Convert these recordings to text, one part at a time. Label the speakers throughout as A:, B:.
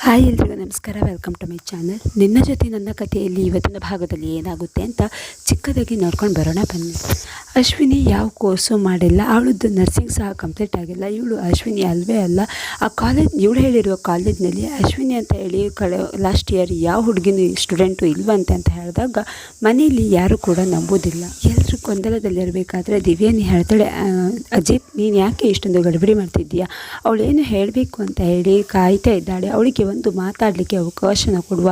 A: Hi ಎಲ್ರಿಗೂ ನಮಸ್ಕಾರ. Welcome to my channel ನಿನ್ನ ಜೊತೆ ನನ್ನ ಕಥೆಯಲ್ಲಿ ಇವತ್ತಿನ ಭಾಗದಲ್ಲಿ ಏನಾಗುತ್ತೆ ಅಂತ ಚಿಕ್ಕದಾಗಿ ನೋಡ್ಕೊಂಡು ಬರೋಣ ಬನ್ನಿ. ಅಶ್ವಿನಿ ಯಾವ ಕೋರ್ಸು ಮಾಡಿಲ್ಲ. ಅವಳದ್ದು ನರ್ಸಿಂಗ್ ಸಹ ಕಂಪ್ಲೀಟ್ ಆಗಿಲ್ಲ. ಇವಳು ಅಶ್ವಿನಿ ಅಲ್ವೇ ಅಲ್ಲ. ಆ ಕಾಲೇಜ್ ಇವಳು ಹೇಳಿರುವ ಕಾಲೇಜ್ನಲ್ಲಿ ಅಶ್ವಿನಿ ಅಂತ ಹೇಳಿ ಕಳೆ ಲಾಸ್ಟ್ ಇಯರ್ ಯಾವ ಹುಡುಗಿನೂ ಸ್ಟೂಡೆಂಟು ಇಲ್ವಂತೆ ಅಂತ ಹೇಳಿದಾಗ ಮನೆಯಲ್ಲಿ ಯಾರು ಕೂಡ ನಂಬೋದಿಲ್ಲ. ಎಲ್ಲರೂ ಗೊಂದಲದಲ್ಲಿರಬೇಕಾದ್ರೆ ದಿವ್ಯಾನಿ ಹೇಳ್ತಾಳೆ "ಆ, ಅಜಿತ್ ನೀನು ಯಾಕೆ ಇಷ್ಟೊಂದು ಗಡಿಬಿಡಿ ಮಾಡ್ತಿದ್ದೀಯಾ? ಅವಳೇನು ಹೇಳಬೇಕು? ಅಂತ ಹೇಳಿ ಕಾಯ್ತಾ ಇದ್ದಾಳೆ. ಅವಳಿಗೆ ಒಂದು ಮಾತಾಡಲಿಕ್ಕೆ ಅವಕಾಶನ ಕೊಡುವ.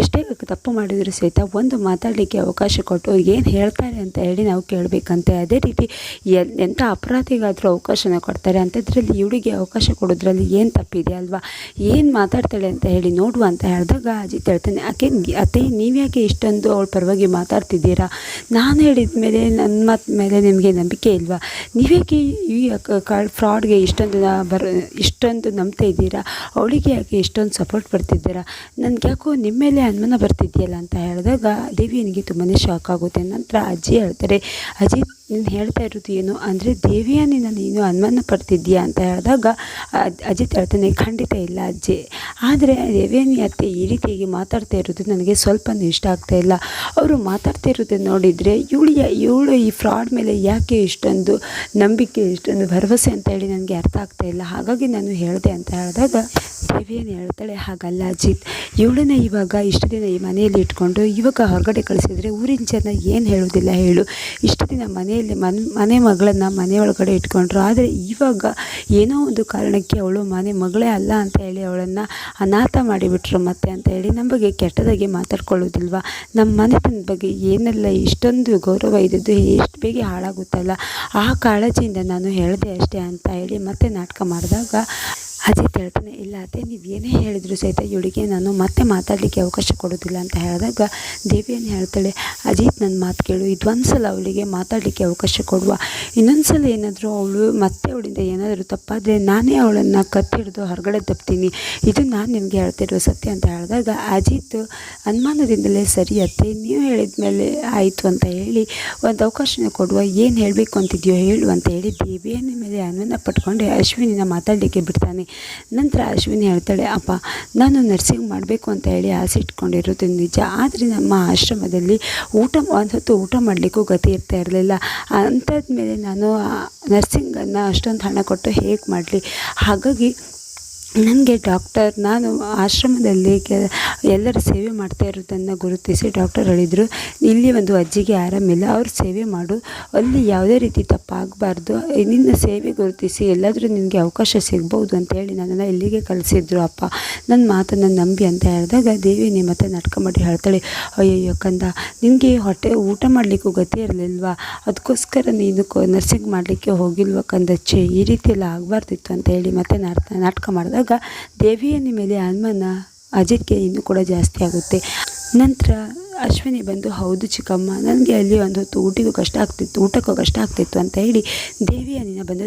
A: ಎಷ್ಟೇ ತಪ್ಪು ಮಾಡಿದರೂ ಸಹಿತ ಒಂದು ಮಾತಾಡಲಿಕ್ಕೆ ಅವಕಾಶ ಕೊಟ್ಟು ಏನು ಹೇಳ್ತಾರೆ ಅಂತ ಹೇಳಿ ನಾವು ಕೇಳಬೇಕಂತೆ. ಅದೇ ರೀತಿ ಎಂಥ ಅಪರಾಧಿಗಾದರೂ ಅವಕಾಶನ ಕೊಡ್ತಾರೆ. ಅಂಥದ್ರಲ್ಲಿ ಇವಳಿಗೆ ಅವಕಾಶ ಕೊಡೋದ್ರಲ್ಲಿ ಏನು ತಪ್ಪಿದೆ ಅಲ್ವಾ? ಏನು ಮಾತಾಡ್ತಾಳೆ ಅಂತ ಹೇಳಿ ನೋಡುವ ಅಂತ ಹೇಳಿದಾಗ ಅಜಿತ್ ಹೇಳ್ತಾನೆ, ಆಕೆ, ಅತ್ತೆ, ನೀವ್ಯಾಕೆ ಇಷ್ಟೊಂದು ಅವಳ ಪರವಾಗಿ ಮಾತಾಡ್ತಿದ್ದೀರಾ? ನಾನು ಹೇಳಿದ ಮೇಲೆ ನನ್ನ ಮಾತು ಮೇಲೆ ನಿಮಗೆ ನಂಬಿಕೆ ಇಲ್ವಾ? ನೀವ್ಯಾಕೆ ಈ ಫ್ರಾಡ್ಗೆ ಇಷ್ಟೊಂದು ಬರ, ಇಷ್ಟೊಂದು ನಂಬ್ತಾ ಇದ್ದೀರಾ? ಅವಳಿಗೆ ಯಾಕೆ ಇಷ್ಟೊಂದು ಸಪೋರ್ಟ್ ಬರ್ತಿದ್ದೀರಾ? ನನಗೆ ಯಾಕೋ ನಿಮ್ಮ ಮೇಲೆ ಅನುಮಾನ ಬರ್ತಿದೆಯಲ್ಲ ಅಂತ ಹೇಳಿದಾಗ ದೇವಿಯನಿಗೆ ತುಂಬಾ ಶಾಕ್ ಆಗುತ್ತೆ. ನಂತರ ಅಜ್ಜಿ ಹೇಳ್ತಾರೆ, ಅಜಿತ್ ನೀನು ಹೇಳ್ತಾ ಇರೋದು ಏನು? ಅಂದರೆ ದೇವಿಯನಿನ ನೀನು ಅನುಮಾನ ಪಡ್ತಿದ್ದೀಯಾ ಅಂತ ಹೇಳಿದಾಗ ಅಜಿತ್ ಹೇಳ್ತಾನೆ, ಖಂಡಿತ ಇಲ್ಲ ಅಜ್ಜಿ. ಆದರೆ ದೇವಿಯನ್ನಿ ಅತ್ತೆ ಈ ರೀತಿಯಾಗಿ ಮಾತಾಡ್ತಾ ಇರೋದು ನನಗೆ ಸ್ವಲ್ಪನೂ ಇಷ್ಟ ಆಗ್ತಾ ಇಲ್ಲ. ಅವರು ಮಾತಾಡ್ತಾ ಇರೋದನ್ನು ನೋಡಿದರೆ, ಇವಳು ಇವಳು ಈ ಫ್ರಾಡ್ ಮೇಲೆ ಯಾಕೆ ಇಷ್ಟೊಂದು ನಂಬಿಕೆ, ಇಷ್ಟೊಂದು ಭರವಸೆ ಅಂತ ಹೇಳಿ ನನಗೆ ಅರ್ಥ ಆಗ್ತಾ ಇಲ್ಲ. ಹಾಗಾಗಿ ನಾನು ಹೇಳಿದೆ ಅಂತ ಹೇಳಿದಾಗ ದೇವಿಯನ್ನು ಹೇಳ್ತಾಳೆ, ಹಾಗಲ್ಲ ಅಜಿತ್. ಇವಳನ್ನ ಇವಾಗ ಇಷ್ಟು ದಿನ ಈ ಮನೆಯಲ್ಲಿ ಇಟ್ಕೊಂಡು, ಇವಾಗ ಹೊರಗಡೆ ಕಳಿಸಿದರೆ ಊರಿನ ಜನ ಏನು ಹೇಳೋದಿಲ್ಲ ಹೇಳು. ಇಷ್ಟು ದಿನ ಮನೆಯಲ್ಲಿ ಮನೆ ಮನೆ ಮಗಳನ್ನು ಮನೆ ಒಳಗಡೆ ಇಟ್ಕೊಂಡ್ರು. ಆದರೆ ಇವಾಗ ಏನೋ ಒಂದು ಕಾರಣಕ್ಕೆ ಅವಳು ಮನೆ ಮಗಳೇ ಅಲ್ಲ ಅಂತ ಹೇಳಿ ಅವಳನ್ನು ಅನಾಥ ಮಾಡಿಬಿಟ್ರು ಮತ್ತೆ ಅಂತ ಹೇಳಿ ನಮ್ಮ ಬಗ್ಗೆ ಕೆಟ್ಟದಾಗಿ ಮಾತಾಡ್ಕೊಳ್ಳೋದಿಲ್ವ? ನಮ್ಮ ಮನೆತನದ ಬಗ್ಗೆ ಏನೆಲ್ಲ ಇಷ್ಟೊಂದು ಗೌರವ ಇದ್ದದ್ದು ಎಷ್ಟು ಬೇಗ ಹಾಳಾಗುತ್ತಲ್ಲ? ಆ ಕಾಳಜಿಯಿಂದ ನಾನು ಹೇಳಿದೆ ಅಷ್ಟೇ ಅಂತ ಹೇಳಿ ಮತ್ತೆ ನಾಟಕ ಮಾಡಿದಾಗ ಅಜಿತ್ ಹೇಳ್ತಾನೆ ಇಲ್ಲ ಅದೇ ನೀವು ಏನೇ ಹೇಳಿದ್ರು ಸಹಿತ ಇವಳಿಗೆ ನಾನು ಮತ್ತೆ ಮಾತಾಡಲಿಕ್ಕೆ ಅವಕಾಶ ಕೊಡೋದಿಲ್ಲ ಅಂತ ಹೇಳಿದಾಗ ದೇವಿಯನ್ನು ಹೇಳ್ತಾಳೆ, ಅಜಿತ್ ನನ್ನ ಮಾತು ಕೇಳು ಇದೊಂದು ಸಲ ಅವಳಿಗೆ ಮಾತಾಡಲಿಕ್ಕೆ ಅವಕಾಶ ಕೊಡುವ. ಇನ್ನೊಂದು ಸಲ ಏನಾದರೂ ಅವಳು ಮತ್ತೆ ಅವಳಿಂದ ಏನಾದರೂ ತಪ್ಪಾದರೆ ನಾನೇ ಅವಳನ್ನು ಕತ್ತಿಡಿದು ಹೊರಗಡೆ ತಪ್ತೀನಿ. ಇದು ನಾನು ನಿಮಗೆ ಹೇಳ್ತಿರೋ ಸತ್ಯ ಅಂತ ಹೇಳಿದಾಗ, ಅಜಿತ್, ಅನುಮಾನದಿಂದಲೇ ಸರಿ ಅತ್ತೆ, ನೀವು ಹೇಳಿದ ಮೇಲೆ ಆಯಿತು ಅಂತ ಹೇಳಿ, ಒಂದು ಅವಕಾಶನ ಕೊಡುವ, ಏನು ಹೇಳಬೇಕು ಅಂತಿದೆಯೋ ಹೇಳು ಅಂತ ಹೇಳಿ ದೇವಿಯನ್ನ ಮೇಲೆ ಅನುಮಾನ ಪಟ್ಕೊಂಡು, ಅಶ್ವಿನಿನ ಮಾತಾಡಲಿಕ್ಕೆ ಬಿಡ್ತಾನೆ. ನಂತರ ಅಶ್ವಿನಿ ಹೇಳ್ತಾಳೆ, ಅಪ್ಪ, ನಾನು ನರ್ಸಿಂಗ್ ಮಾಡಬೇಕು ಅಂತ ಹೇಳಿ ಆಸೆ ಇಟ್ಕೊಂಡಿರೋದು ನಿಜ. ಆದರೆ ನಮ್ಮ ಆಶ್ರಮದಲ್ಲಿ ಊಟ ಒಂದು ಹೊತ್ತು ಊಟ ಮಾಡಲಿಕ್ಕೂ ಗತಿ ಇರ್ತಾ ಇರಲಿಲ್ಲ. ಅಂಥದ್ದು ಮೇಲೆ ನಾನು ನರ್ಸಿಂಗನ್ನು ಅಷ್ಟೊಂದು ಹಣ ಕೊಟ್ಟು ಹೇಗೆ ಮಾಡಲಿ? ಹಾಗಾಗಿ ನನಗೆ ಡಾಕ್ಟರ್ ನಾನು ಆಶ್ರಮದಲ್ಲಿ ಕೆ, ಎಲ್ಲರ ಸೇವೆ ಮಾಡ್ತಾ ಇರೋದನ್ನು ಗುರುತಿಸಿ ಡಾಕ್ಟರ್ ಹೇಳಿದರು, ಇಲ್ಲಿ ಒಂದು ಅಜ್ಜಿಗೆ ಆರಾಮಿಲ್ಲ ಅವರು ಸೇವೆ ಮಾಡು, ಅಲ್ಲಿ ಯಾವುದೇ ರೀತಿ ತಪ್ಪಾಗಬಾರ್ದು, ನಿನ್ನ ಸೇವೆ ಗುರುತಿಸಿ ಎಲ್ಲಾದರೂ ನಿನಗೆ ಅವಕಾಶ ಸಿಗ್ಬೋದು ಅಂತ ಹೇಳಿ ನನ್ನನ್ನು ಇಲ್ಲಿಗೆ ಕಳಿಸಿದ್ರು ಅಪ್ಪ. ನನ್ನ ಮಾತನ್ನು ನಂಬಿ ಅಂತ ಹೇಳಿದಾಗ ದೇವಿ ನಿಮ್ಮ ಮತ್ತೆ ನಾಟಕ ಮಾಡಿ ಹೇಳ್ತಾಳೆ, ಅಯ್ಯಯ್ಯೋ ಕಂದ, ನಿನಗೆ ಹೊಟ್ಟೆ ಊಟ ಮಾಡಲಿಕ್ಕೂ ಗತಿ ಇರಲಿಲ್ವಾ? ಅದಕ್ಕೋಸ್ಕರ ನೀನು ಕೋ ನರ್ಸಿಂಗ್ ಮಾಡಲಿಕ್ಕೆ ಹೋಗಿಲ್ವ ಕಂದಚ್ಚೆ? ಈ ರೀತಿಯೆಲ್ಲ ಆಗಬಾರ್ದಿತ್ತು ಅಂತ ಹೇಳಿ ಮತ್ತೆ ನಾಟಕ ನಾಟಕ ಮಾಡಿದಾಗ ದೇವಿಯನ್ನ ಮೇಲೆ ಅನುಮಾನ ಅಜಿತ್ಗೆ ಇನ್ನೂ ಕೂಡ ಜಾಸ್ತಿ ಆಗುತ್ತೆ. ನಂತರ ಅಶ್ವಿನಿ ಬಂದು, ಹೌದು ಚಿಕ್ಕಮ್ಮ, ನನಗೆ ಅಲ್ಲಿ ಒಂದು ಹೊತ್ತು ಊಟಿಗೂ ಕಷ್ಟ ಆಗ್ತಿತ್ತು, ಊಟಕ್ಕೂ ಕಷ್ಟ ಆಗ್ತಿತ್ತು ಅಂತ ಹೇಳಿ ದೇವಿಯನ್ನ ಬಂದು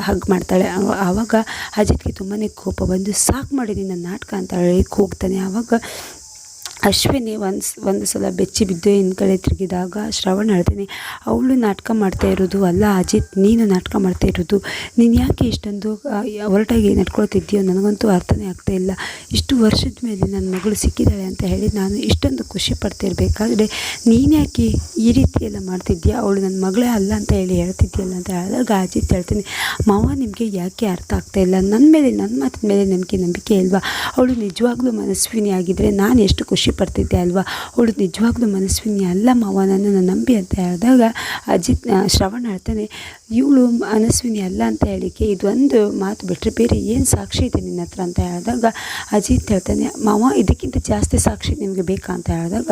A: ಹಗ್ ಮಾಡ್ತಾಳೆ. ಆವ- ಆವಾಗ ಅಜಿತ್ಗೆ ತುಂಬಾ ಕೋಪ ಬಂದು, ಸಾಕು ಮಾಡಿ ನಿನ್ನ ನಾಟಕ ಅಂತ ಹೇಳಿ ಕೂಗ್ತಾನೆ ಆವಾಗ ಅಶ್ವಿನಿ ಒಂದು ಒಂದು ಸಲ ಬೆಚ್ಚಿ ಬಿದ್ದು ಕಡೆ ತಿರುಗಿದಾಗ, ಶ್ರವಣ್ ಹೇಳ್ತಾನೆ, ಅವಳು ನಾಟಕ ಮಾಡ್ತಾ ಇರೋದು ಅಲ್ಲ ಅಜಿತ್, ನೀನು ನಾಟಕ ಮಾಡ್ತಾ ಇರೋದು. ನೀನು ಯಾಕೆ ಇಷ್ಟೊಂದು ಹೊರಟಾಗಿ ನಡ್ಕೊಳ್ತಿದ್ದೀಯೋ ನನಗಂತೂ ಅರ್ಥನೇ ಆಗ್ತಾ ಇಲ್ಲ. ಇಷ್ಟು ವರ್ಷದ ಮೇಲೆ ನನ್ನ ಮಗಳು ಸಿಕ್ಕಿದ್ದಾಳೆ ಅಂತ ಹೇಳಿ ನಾನು ಇಷ್ಟೊಂದು ಖುಷಿ ಪಡ್ತಿರ್ಬೇಕಾದ್ರೆ, ನೀನು ಯಾಕೆ ಈ ರೀತಿಯೆಲ್ಲ ಮಾಡ್ತಿದ್ದೀಯಾ ಅವಳು ನನ್ನ ಮಗಳೇ ಅಲ್ಲ ಅಂತ ಹೇಳಿ ಹೇಳ್ತಿದ್ದೀಯಲ್ಲ ಅಂತ ಹೇಳಿದಾಗ ಅಜಿತ್ ಹೇಳ್ತಾನೆ, ಮಾವ, ನಿಮಗೆ ಯಾಕೆ ಅರ್ಥ ಆಗ್ತಾ ಇಲ್ಲ? ನನ್ನ ಮೇಲೆ ನನ್ನ ಮಾತಿನ ಮೇಲೆ ನಂಬಿಕೆ ನಂಬಿಕೆ ಇಲ್ವಾ? ಅವಳು ನಿಜವಾಗ್ಲೂ ಮನಸ್ವಿನಿ ಆಗಿದ್ದರೆ ನಾನು ಎಷ್ಟು ಖುಷಿ ಪಡ್ತಿದ್ದೆ ಅಲ್ವಾ? ಅವಳು ನಿಜವಾಗ್ಲೂ ಮನಸ್ವಿನಿ ಅಲ್ಲ ಮಾವ ನನ್ನನ್ನು ನಂಬಿ ಅಂತ ಹೇಳಿದಾಗ ಅಜಿತ್ ಶ್ರವಣ ಹೇಳ್ತಾನೆ, ಇವಳು ಮನಸ್ವಿನಿ ಅಲ್ಲ ಅಂತ ಹೇಳಿಕೆ, ಇದೊಂದು ಮಾತು ಬಿಟ್ಟರೆ ಬೇರೆ ಏನು ಸಾಕ್ಷಿ ಇದೆ ನಿನ್ನ ಹತ್ರ? ಅಂತ ಹೇಳಿದಾಗ ಅಜಿತ್ ಹೇಳ್ತಾನೆ, ಮಾವ, ಇದಕ್ಕಿಂತ ಜಾಸ್ತಿ ಸಾಕ್ಷಿ ನಿಮಗೆ ಬೇಕಾ? ಅಂತ ಹೇಳಿದಾಗ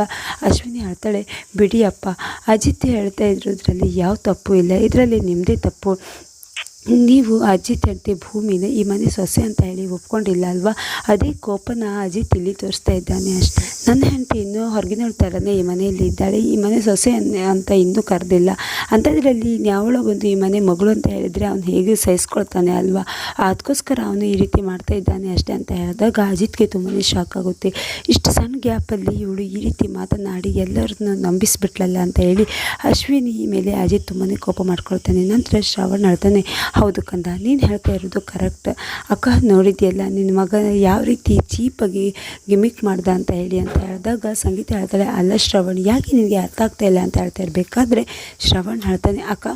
A: ಅಶ್ವಿನಿ ಹೇಳ್ತಾಳೆ ಬಿಡಿಯಪ್ಪ ಅಜಿತ್ ಹೇಳ್ತಾ ಇರೋದ್ರಲ್ಲಿ ಯಾವ ತಪ್ಪು ಇಲ್ಲ, ಇದರಲ್ಲಿ ನಿಮ್ಮದೇ ತಪ್ಪು. ನೀವು ಅಜ್ಜಿ ಹೇಳ್ತಿ ಭೂಮಿನ ಈ ಮನೆ ಸೊಸೆ ಅಂತ ಹೇಳಿ ಒಪ್ಕೊಂಡಿಲ್ಲ ಅಲ್ವಾ? ಅದೇ ಕೋಪನ ಅಜಿತ್ ತಿಳಿ ತೋರಿಸ್ತಾ ಇದ್ದಾನೆ ಅಷ್ಟೆ. ನನ್ನ ಹೆಂಡತಿ ಇನ್ನೂ ಹೊರಗಿನವ್ರ ಥರನೇ ಈ ಮನೆಯಲ್ಲಿ ಇದ್ದಾಳೆ. ಈ ಮನೆ ಸೊಸೆ ಅಂತ ಇನ್ನೂ ಕರೆದಿಲ್ಲ. ಅಂಥದ್ರಲ್ಲಿ ಯಾವಳೋ ಬಂದು ಈ ಮನೆ ಮಗಳು ಅಂತ ಹೇಳಿದರೆ ಅವನು ಹೇಗೆ ಸಹಿಸ್ಕೊಳ್ತಾನೆ ಅಲ್ವಾ? ಅದಕ್ಕೋಸ್ಕರ ಅವನು ಈ ರೀತಿ ಮಾಡ್ತಾ ಇದ್ದಾನೆ ಅಷ್ಟೇ ಅಂತ ಹೇಳಿದಾಗ ಅಜಿತ್ಗೆ ತುಂಬಾ ಶಾಕ್ ಆಗುತ್ತೆ. ಇಷ್ಟು ಸಣ್ಣ ಗ್ಯಾಪಲ್ಲಿ ಇವಳು ಈ ರೀತಿ ಮಾತನಾಡಿ ಎಲ್ಲರನ್ನೂ ನಂಬಿಸಿಬಿಟ್ಲಲ್ಲ ಅಂತ ಹೇಳಿ ಅಶ್ವಿನಿ ಮೇಲೆ ಅಜಿತ್ ತುಂಬಾ ಕೋಪ ಮಾಡ್ಕೊಳ್ತಾನೆ. ನಂತರ ಶ್ರಾವಣ ಹೇಳ್ತಾನೆ ಹೌದು ಕಂದ, ನೀನು ಹೇಳ್ತಾ ಇರೋದು ಕರೆಕ್ಟ್ ಅಕ್ಕ ನೋಡಿದ್ಯಲ್ಲ ನಿನ್ನ ಮಗ ಯಾವ ರೀತಿ ಚೀಪಾಗಿ ಗಿಮಿಕ್ ಮಾಡ್ದ ಅಂತ ಹೇಳಿ ಅಂತ ಹೇಳಿದಾಗ ಸಂಗೀತ ಹೇಳ್ತಾಳೆ, ಅಲ್ಲ ಶ್ರವಣ್, ಯಾಕೆ ನಿನಗೆ ಅರ್ಥ ಆಗ್ತಾ ಇಲ್ಲ ಅಂತ ಹೇಳ್ತಾ ಇರಬೇಕಾದ್ರೆ ಶ್ರವಣ್ ಹೇಳ್ತಾನೆ, ಅಕ್ಕ,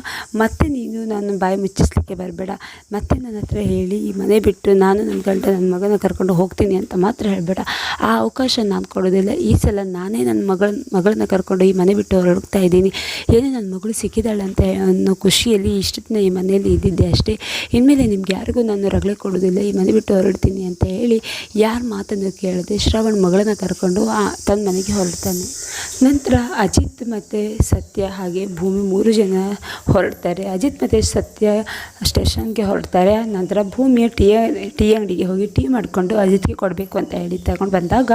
A: ಮತ್ತೆ ನೀನು ನಾನು ಬಾಯಿ ಮುಚ್ಚಿಸ್ಲಿಕ್ಕೆ ಬರಬೇಡ, ಮತ್ತೆ ನನ್ನ ಹತ್ರ ಹೇಳಿ, ಈ ಮನೆ ಬಿಟ್ಟು ನಾನು ನನ್ನ ಗಂಡ, ನನ್ನ ಮಗನ ಕರ್ಕೊಂಡು ಹೋಗ್ತೀನಿ ಅಂತ ಮಾತ್ರ ಹೇಳಬೇಡ, ಆ ಅವಕಾಶ ನಾನು ಕೊಡೋದಿಲ್ಲ, ಈ ಸಲ ನಾನೇ ನನ್ನ ಮಗಳ, ಮಗಳನ್ನ ಕರ್ಕೊಂಡು ಈ ಮನೆ ಬಿಟ್ಟು ಹೊರಡ್ತಾ ಇದ್ದೀನಿ, ಏನೇ ನನ್ನ ಮಗಳು ಸಿಕ್ಕಿದ್ದಾಳೆ ಅಂತ ಅನ್ನೋ ಖುಷಿಯಲ್ಲಿ ಇಷ್ಟು ದಿನ ಈ ಮನೆಯಲ್ಲಿ ಇದ್ದಿದ್ದೆ ಅಷ್ಟೇ. ಇನ್ಮೇಲೆ ನಿಮ್ಗೆ ಯಾರಿಗೂ ನಾನು ರಗಳೆ ಕೊಡೋದಿಲ್ಲ ಈ ಮನೆ ಬಿಟ್ಟು ಹೊರಡ್ತೀನಿ ಅಂತ ಹೇಳಿ ಯಾರ ಮಾತನ್ನು ಕೇಳದೆ ಶ್ರವಣ್ ಮಗಳನ್ನ ಕರ್ಕೊಂಡು ತನ್ನ ಮನೆಗೆ ಹೊರಡ್ತಾನೆ. ನಂತರ ಅಜಿತ್ ಮತ್ತು ಸತ್ಯ ಹಾಗೆ ಭೂಮಿ ಮೂರು ಜನ ಹೊರಡ್ತಾರೆ. ಅಜಿತ್ ಮತ್ತು ಸತ್ಯ ಸ್ಟೇಷನ್ಗೆ ಹೊರಡ್ತಾರೆ. ನಂತರ ಭೂಮಿಯ ಟೀ ಟೀ ಅಂಗಡಿಗೆ ಹೋಗಿ ಟೀ ಮಾಡಿಕೊಂಡು ಅಜಿತ್ಗೆ ಕೊಡಬೇಕು ಅಂತ ಹೇಳಿ ತಗೊಂಡು ಬಂದಾಗ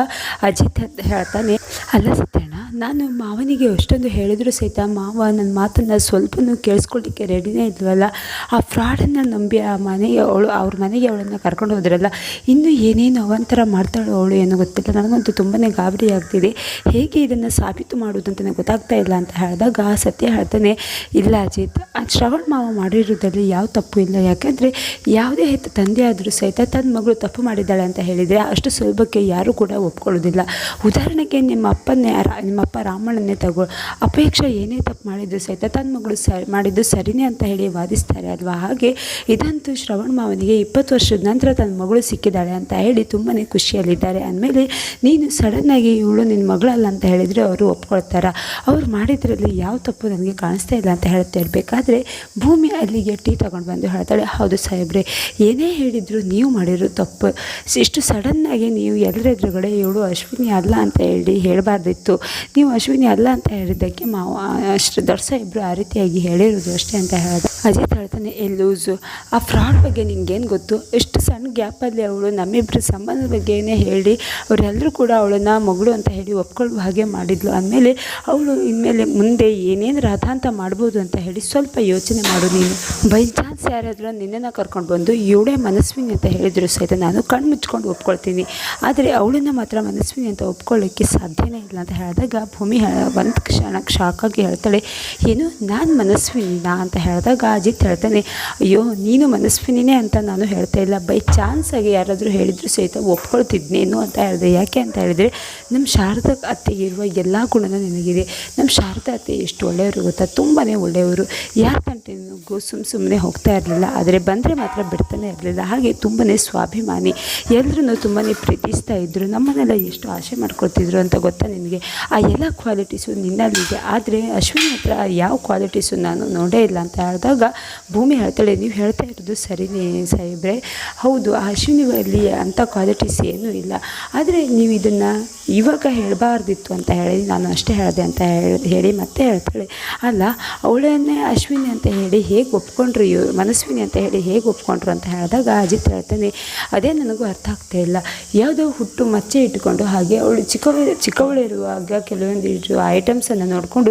A: ಅಜಿತ್ ಹೇಳ್ತಾನೆ, ಅಲ್ಲ ಸತ್ಯಣ್ಣ ನಾನು ಮಾವನಿಗೆ ಅಷ್ಟೊಂದು ಹೇಳಿದ್ರು ಸಹಿತ ಮಾವ ನನ್ನ ಮಾತನ್ನು ಸ್ವಲ್ಪನೂ ಕೇಳಿಸ್ಕೊಳ್ಳಿಕ್ಕೆ ರೆಡಿನೇ ಇದ್ವಲ್ಲ. ಆ ಫ್ರಾಡನ್ನು ನಂಬಿ ಆ ಮನೆಗೆ ಅವಳು, ಅವ್ರ ಮನೆಗೆ ಅವಳನ್ನು ಕರ್ಕೊಂಡು ಹೋದ್ರಲ್ಲ, ಇನ್ನು ಏನೇನು ಅವಂತರ ಮಾಡ್ತಾಳೋ ಅವಳು ಏನೋ ಗೊತ್ತಿಲ್ಲ. ನನಗಂತೂ ತುಂಬಾ ಗಾಬರಿ ಆಗ್ತಿದೆ. ಹೇಗೆ ಇದನ್ನು ಸಾಬೀತು ಮಾಡೋದು ಅಂತ ನನಗೆ ಗೊತ್ತಾಗ್ತಾ ಇಲ್ಲ ಅಂತ ಹೇಳಿದಾಗ ಸತ್ಯ ಹೇಳ್ತಾನೆ, ಇಲ್ಲ ಅಜಿತ್, ಆ ಶ್ರವಣ್ ಮಾವ ಮಾಡಿರೋದ್ರಲ್ಲಿ ಯಾವ ತಪ್ಪು ಇಲ್ಲ. ಯಾಕೆಂದರೆ ಯಾವುದೇ ಹೆತ್ತ ತಂದೆ ಆದರೂ ಸಹಿತ ತನ್ನ ಮಗಳು ತಪ್ಪು ಮಾಡಿದ್ದಾಳೆ ಅಂತ ಹೇಳಿದರೆ ಅಷ್ಟು ಸುಲಭಕ್ಕೆ ಯಾರೂ ಕೂಡ ಒಪ್ಕೊಳ್ಳೋದಿಲ್ಲ. ಉದಾಹರಣೆಗೆ ನಿಮ್ಮ ಅಪ್ಪನ್ನೇ, ರಾ- ನಿಮ್ಮಪ್ಪ ರಾಮಣ್ಣನ್ನೇ ತಗೋ ಅಪೇಕ್ಷೆ ಏನೇ ತಪ್ಪು ಮಾಡಿದ್ರು ಸಹಿತ ತನ್ನ ಮಗಳು ಸರಿ ಮಾಡಿದ್ದು ಸರಿನೇ ಅಂತ ಹೇಳಿ ವಾದಿಸ್ತಾರೆ ಅಲ್ವಾ? ಹಾಗೆ ಇದಂತೂ ಶ್ರವಣ್ ಮಾವನಿಗೆ ಇಪ್ಪತ್ತು ವರ್ಷದ ನಂತರ ತನ್ನ ಮಗಳು ಸಿಕ್ಕಿದ್ದಾಳೆ ಅಂತ ಹೇಳಿ ತುಂಬಾ ಖುಷಿಯಲ್ಲಿದ್ದಾರೆ. ಅಂದಮೇಲೆ ನೀನು ಸಡನ್ನಾಗಿ ಇವಳು ನಿನ್ನ ಮಗಳಲ್ಲ ಅಂತ ಹೇಳಿದರೆ ಅವರು ಒಪ್ಕೊಳ್ತಾರ. ಅವ್ರು ಮಾಡಿದ್ರಲ್ಲಿ ಯಾವ ತಪ್ಪು ನನಗೆ ಕಾಣಿಸ್ತಾ ಇಲ್ಲ ಅಂತ ಹೇಳ್ತಾ ಇರಬೇಕಾದ್ರೆ ಭೂಮಿ ಅಲ್ಲಿಗೆ ಟೀ ತಗೊಂಡು ಬಂದು ಹೇಳ್ತಾಳೆ, ಹೌದು ಸಾಹೇಬ್ರೆ, ಏನೇ ಹೇಳಿದ್ರು ನೀವು ಮಾಡಿರೋ ತಪ್ಪು. ಸ್- ಇಷ್ಟು ಸಡನ್ನಾಗಿ ನೀವು ಎಲ್ಲರ ಎದುರುಗಡೆ ಇವಳು ಅಶ್ವಿನಿ ಅಲ್ಲ ಅಂತ ಹೇಳಿ ಹೇಳಬಾರ್ದಿತ್ತು. ನೀವು ಅಶ್ವಿನಿ ಅಲ್ಲ ಅಂತ ಹೇಳಿದ್ದಕ್ಕೆ ಮಾವ ಅಷ್ಟು ದೊಡ್ಡ ಇಬ್ಬರು ಆ ರೀತಿಯಾಗಿ ಹೇಳಿರೋದು ಅಷ್ಟೇ ಅಂತ ಹೇಳಿದ. ಅಜಿತ್ ಹೇಳ್ತಾನೆ ಎ ಲೂಸು, ಆ ಫ್ರಾಡ್ ಬಗ್ಗೆ ಏನು ಗೊತ್ತು? ಎಷ್ಟು ಸಣ್ಣ ಗ್ಯಾಪಲ್ಲಿ ಅವಳು ನಮ್ಮಿಬ್ಬರ ಸಂಬಂಧದ ಬಗ್ಗೆನೇ ಹೇಳಿ ಅವರೆಲ್ಲರೂ ಕೂಡ ಅವಳನ್ನು ಮಗಳು ಅಂತ ಹೇಳಿ ಒಪ್ಕೊಳ್ಳುವ ಹಾಗೆ ಮಾಡಿದ್ಲು. ಅಂದಮೇಲೆ ಅವಳು ಇನ್ಮೇಲೆ ಮುಂದೆ ಏನೇನು ರಾಧಾಂತ ಮಾಡ್ಬೋದು ಅಂತ ಹೇಳಿ ಸ್ವಲ್ಪ ಯೋಚನೆ ಮಾಡು ನೀನು. ಬೈ ಚಾನ್ಸ್ ಯಾರಾದರೂ ನಿನ್ನನ್ನು ಕರ್ಕೊಂಡು ಬಂದು ಇವಳೇ ಮನಸ್ವಿನಿ ಅಂತ ಹೇಳಿದ್ರು ಸಹಿತ ನಾನು ಕಣ್ಣು ಮುಚ್ಕೊಂಡು ಒಪ್ಕೊಳ್ತೀನಿ. ಆದರೆ ಅವಳನ್ನು ಮಾತ್ರ ಮನಸ್ವಿನಿ ಅಂತ ಒಪ್ಕೊಳ್ಳೋಕ್ಕೆ ಸಾಧ್ಯನೇ ಇಲ್ಲ ಅಂತ ಹೇಳಿದಾಗ ಭೂಮಿ ಒಂದು ಕ್ಷಣ ಶಾಕಾಗಿ ಹೇಳ್ತಾಳೆ, ಏನು? ನಾನು ಮನಸ್ವಿನಿನಾ? ಅಂತ ಹೇಳಿದಾಗ ಅಜಿತ್ ಹೇಳ್ತಾನೆ, ಅಯ್ಯೋ, ನೀನು ಮನಸ್ವಿನಿನೇ ಅಂತ ನಾನು ಹೇಳ್ತಾ ಇಲ್ಲ. ಬೈ ಚಾನ್ಸಾಗಿ ಯಾರಾದರೂ ಹೇಳಿದ್ರು ಸಹಿತ ಒಪ್ಕೊಳ್ತಿದ್ನೇನು ಅಂತ ಹೇಳಿದೆ, ಯಾಕೆ ಅಂತ ಹೇಳಿದರೆ ನಮ್ಮ ಶಾರದಾ ಅತ್ತೆಗಿರುವ ಎಲ್ಲ ಗುಣನೂ ನಿನಗಿದೆ. ನಮ್ಮ ಶಾರದಾ ಅತ್ತೆ ಎಷ್ಟು ಒಳ್ಳೆಯವರು ಗೊತ್ತಾ? ತುಂಬಾ ಒಳ್ಳೆಯವರು. ಯಾರ ಗಂಟೆಗೂ ಸುಮ್ಮ ಸುಮ್ಮನೆ ಹೋಗ್ತಾ ಇರಲಿಲ್ಲ. ಆದರೆ ಬಂದರೆ ಮಾತ್ರ ಬಿಡ್ತಾನೆ ಇರಲಿಲ್ಲ. ಹಾಗೆ ತುಂಬಾ ಸ್ವಾಭಿಮಾನಿ. ಎಲ್ಲರೂ ತುಂಬಾ ಪ್ರೀತಿಸ್ತಾ ಇದ್ದರು ನಮ್ಮನ್ನೆಲ್ಲ ಎಷ್ಟು ಆಸೆ ಮಾಡ್ಕೊಳ್ತಿದ್ರು ಅಂತ ಗೊತ್ತಾ ನಿನಗೆ? ಆ ಎಲ್ಲ ಕ್ವಾಲಿಟೀಸು ನಿನ್ನಲ್ಲಿದೆ. ಆದರೆ ಅಶ್ವಿನಿ ಹತ್ರ ಯಾವ ಕ್ವಾಲಿಟೀಸು ನಾನು ನೋಡೇ ಇಲ್ಲ ಅಂತ ಹೇಳಿದಾಗ ಭೂಮಿ ಹೇಳ್ತಾಳೆ, ನೀವು ಹೇಳ್ತಾ ಇರೋದು ಸರಿನೇ ಸಾಹೇಬ್ರೆ. ಹೌದು, ಆ ಅಶ್ವಿನಿಯಲ್ಲಿ ಅಂಥ ಕ್ವಾಲಿಟೀಸ್ ಏನೂ ಇಲ್ಲ. ಆದರೆ ನೀವು ಇದನ್ನು ಇವಾಗ ಹೇಳಬಾರ್ದಿತ್ತು ಅಂತ ಹೇಳಿ, ನಾನು ಅಷ್ಟೇ ಹೇಳಿದೆ ಅಂತ ಹೇಳಿ ಮತ್ತೆ ಹೇಳ್ತಾಳೆ. ಅಲ್ಲ, ಅವಳನ್ನೇ ಅಶ್ವಿನಿ ಅಂತ ಹೇಳಿ ಹೇಗೆ ಒಪ್ಕೊಂಡ್ರು ಇವ್ರು? ಮನಸ್ವಿನಿ ಅಂತ ಹೇಳಿ ಹೇಗೆ ಒಪ್ಕೊಂಡ್ರು ಅಂತ ಹೇಳಿದಾಗ ಅಜಿತ್ ಹೇಳ್ತಾನೆ, ಅದೇ ನನಗೂ ಅರ್ಥ ಆಗ್ತಾ ಇಲ್ಲ. ಯಾವುದೋ ಹುಟ್ಟು ಮಚ್ಚೆ ಇಟ್ಟುಕೊಂಡು ಹಾಗೆ ಅವಳು ಚಿಕ್ಕವಳು ಚಿಕ್ಕವಳಿರುವಾಗ ಕೆಲವೊಂದಿಷ್ಟು ಐಟಮ್ಸನ್ನು ನೋಡಿಕೊಂಡು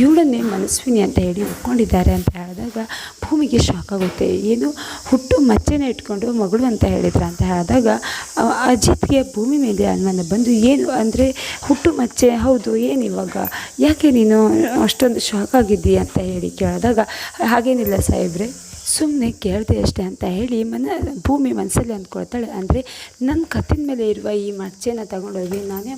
A: ಇವಳನ್ನೇ ಮನಸ್ವಿನಿ ಅಂತ ಹೇಳಿ ಒಪ್ಕೊಂಡಿದ್ದಾರೆ ಅಂತ ಹೇಳಿದಾಗ ಭೂಮಿಗೆ ಶಾಕ್ ಆಗುತ್ತೆ. ಏನು? ಹುಟ್ಟು ಮಚ್ಚೆನೇ ಇಟ್ಕೊಂಡು ಮಗಳು ಅಂತ ಹೇಳಿದ್ರು ಅಂತ ಹೇಳಿದಾಗ ಅಜಿತ್ಗೆ ಭೂಮಿ ಮೇಲೆ ಅನುಮಾನ ಬಂದು ಏನು ಅಂದರೆ, ಹುಟ್ಟು ಮಚ್ಚೆ, ಹೌದು, ಏನು ಇವಾಗ? ಯಾಕೆ ನೀನು ಅಷ್ಟೊಂದು ಶಾಕ್ ಆಗಿದ್ದೀಯ? ಅಂತ ಹೇಳಿ ಕೇಳಿದಾಗ, ಹಾಗೇನಿಲ್ಲ ಸಾಹೇಬ್ರೆ ಸುಮ್ಮನೆ ಕೇಳಿದೆ ಅಷ್ಟೇ ಅಂತ ಹೇಳಿ ಮನ, ಭೂಮಿ ಮನಸ್ಸಲ್ಲಿ ಅಂದ್ಕೊಳ್ತಾಳೆ. ಅಂದರೆ ನನ್ನ ಕತ್ತಿನ ಮೇಲೆ ಇರುವ ಈ ಮಚ್ಚೆನ ತಗೊಂಡೋಗಿ ನಾನೇ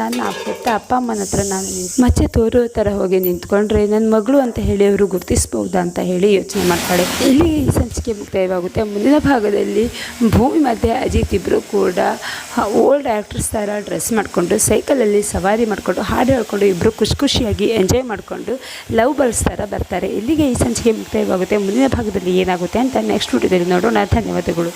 A: ನನ್ನ ಅಪ್ಪ ಅಪ್ಪ ಅಮ್ಮನ ಹತ್ರ ನಾನು ಮಚ್ಚೆ ತೋರೋ ಥರ ಹೋಗಿ ನಿಂತ್ಕೊಂಡ್ರೆ ನನ್ನ ಮಗಳು ಅಂತ ಹೇಳಿ ಅವರು ಗುರುತಿಸ್ಬೋದಾ ಅಂತ ಹೇಳಿ ಯೋಚನೆ ಮಾಡ್ತಾಳೆ. ಇಲ್ಲಿ ಈ ಸಂಚಿಕೆ ಮುಕ್ತಾಯವಾಗುತ್ತೆ. ಮುಂದಿನ ಭಾಗದಲ್ಲಿ ಭೂಮಿ ಮಧ್ಯೆ ಅಜಿತ್ ಇಬ್ಬರು ಕೂಡ ಓಲ್ಡ್ ಆ್ಯಕ್ಟ್ರಸ್ ಥರ ಡ್ರೆಸ್ ಮಾಡಿಕೊಂಡು ಸೈಕಲಲ್ಲಿ ಸವಾರಿ ಮಾಡಿಕೊಂಡು, ಹಾಡು ಹೇಳ್ಕೊಂಡು ಇಬ್ಬರು ಖುಷಿ ಖುಷಿಯಾಗಿ ಎಂಜಾಯ್ ಮಾಡಿಕೊಂಡು ಲವ್ ಬರ್ಡ್ಸ್ ಥರ ಬರ್ತಾರೆ. ಇಲ್ಲಿಗೆ ಈ ಸಂಚಿಕೆ ಮುಕ್ತಾಯವಾಗುತ್ತೆ. ಮುಂದಿನ ಭಾಗದಲ್ಲಿ ಏನಾಗುತ್ತೆ ಅಂತ ನೆಕ್ಸ್ಟ್ ವಿಡಿಯೋದಲ್ಲಿ ನೋಡೋಣ. ಧನ್ಯವಾದಗಳು.